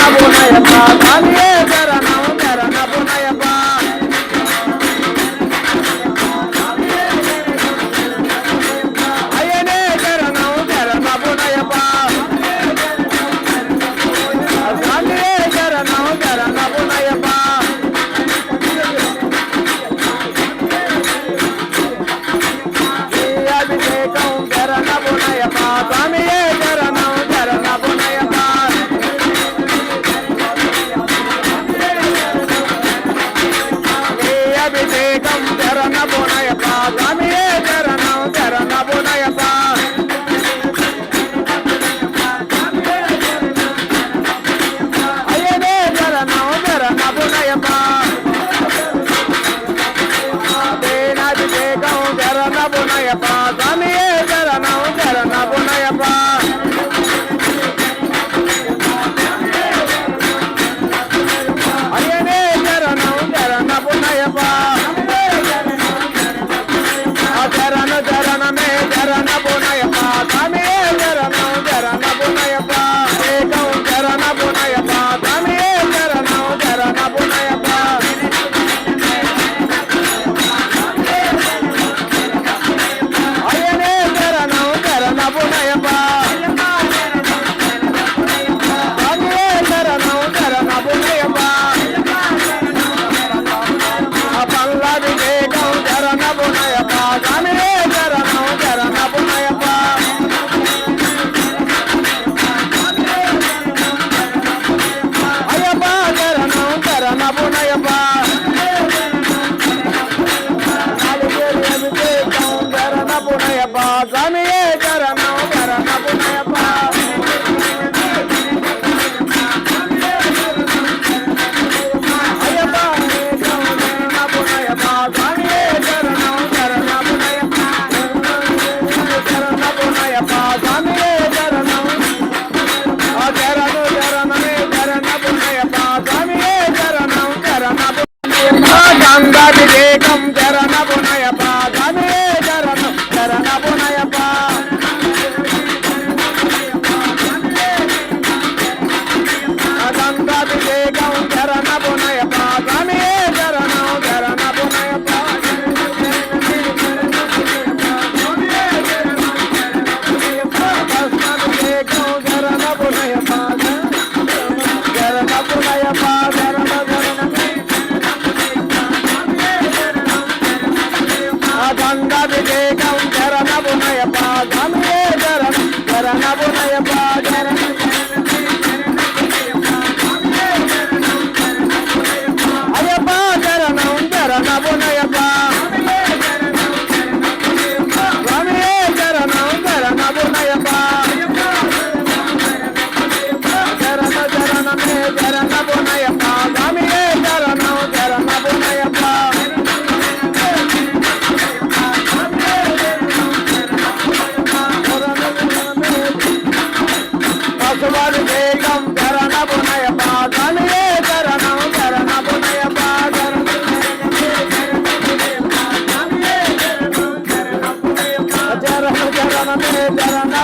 శరణబునయప్ప స్వామియే అభిషేకం శరణబునయప్ప స్వామియే Ramadan,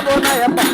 போன எப்ப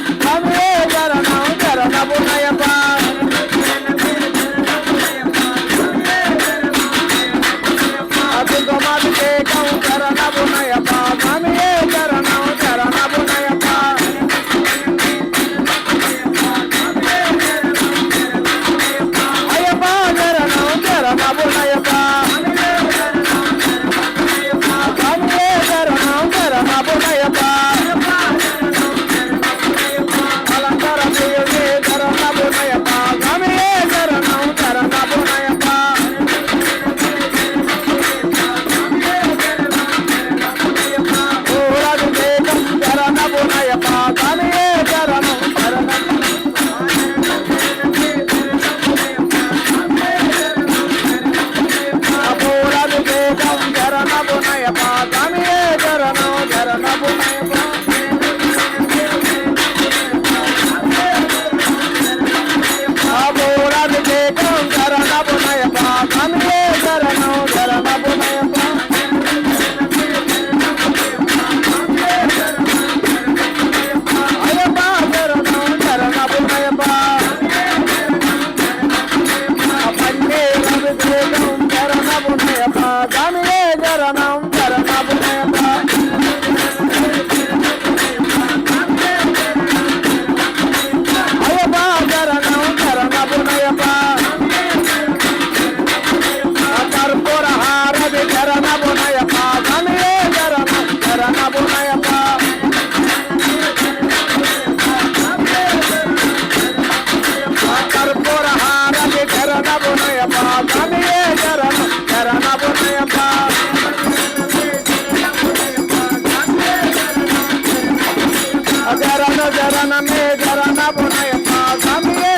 I'm Bye, జరన మే జరన పునయమ్మ సమయ